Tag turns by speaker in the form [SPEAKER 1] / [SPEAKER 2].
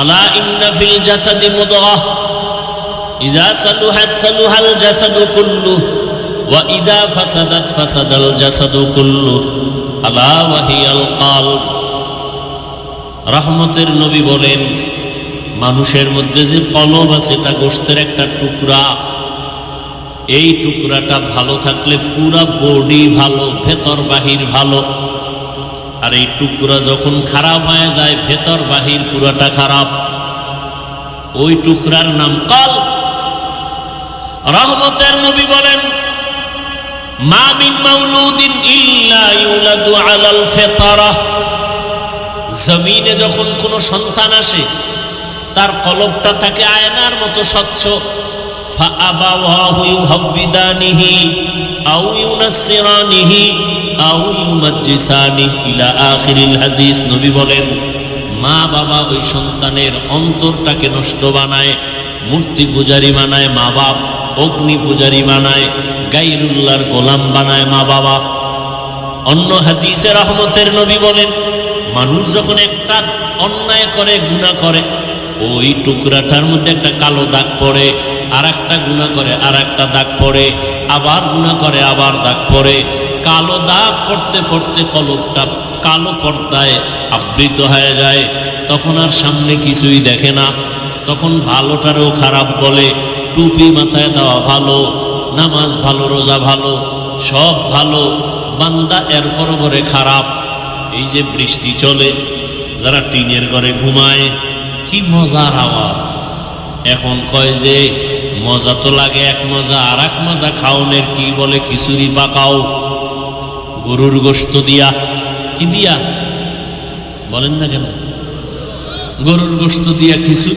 [SPEAKER 1] আলা ইন্না ফিল জাসাদি মুদগাহ ইযা সালুহাত সালুহাল জাসাদু কুল্লু, ওয়া ইযা ফাসাদাত ফাসাদাল জাসাদু কুল্লু, আলা ওয়াহিয়াল কালব। রহমতের নবী বলেন, মানুষের মধ্যে যে কলব আছে, এটা গোষ্ঠের একটা টুকরা। এই টুকরাটা ভালো থাকলে পুরা বডি ভালো, ভেতর বাহির ভালো। আর এই টুকরা যখন খারাপ হয়ে যায়, ভেতর বাহির পুরাটা খারাপ। ওই টুকরার নাম কল। রহমতের নবী বলেন, মা মিন মাউলুদিন ইল্লা ইউলাদু আলাল ফিতরা। জমিনে যখন কোনো সন্তান আসে, তার কলপটা থাকে আয়নার মতো স্বচ্ছ। ফাআবাওয়াহু ইউহাব্বিদানিহি আও ইউনাসসিরানিহি। আউ ইউমাজ্জিসানি ইলা আখিরিল হাদিস, নবী বলেন, মা বাবা ওই সন্তানের অন্তরটাকে নষ্ট বানায়, মূর্তি পূজারি বানায় মা বাপ, অগ্নি পূজারি বানায়, গাইরুল্লাহর গোলাম বানায় মা বাবা। অন্য হাদিসের আহমতের নবী বলেন, মানুষ যখন একটা অন্যায় করে গুণা করে, ওই টুকরাটার মধ্যে একটা কালো দাগ পড়ে আর একটা গুণা করে আর একটা দাগ পড়ে, আবার গুণা করে, আবার দাগ পড়ে কালো দাগ পড়তে পড়তে কলবটা কালো পর্দায় আবৃত হয়ে যায়। তখন আর সামনে কিছুই দেখে না। তখন ভালোটারও খারাপ বলে, টুপি মাথায় দেওয়া ভালো, নামাজ ভালো, রোজা ভালো, সব ভালো, বান্দা এর পরপরে খারাপ। এই যে বৃষ্টি চলে, যারা টিনের ঘরে ঘুমায়, কি মজার আওয়াজ। এখন কয় যে, মজা তো লাগে এক মজা আর এক মজা, খাওনের কি বলে, খিচুড়ি পাকাও গরুর গোস্ত দিয়া। কি দিয়া? বলেন না কেন? গরুর গোস্ত দিয়া খিচুড়ি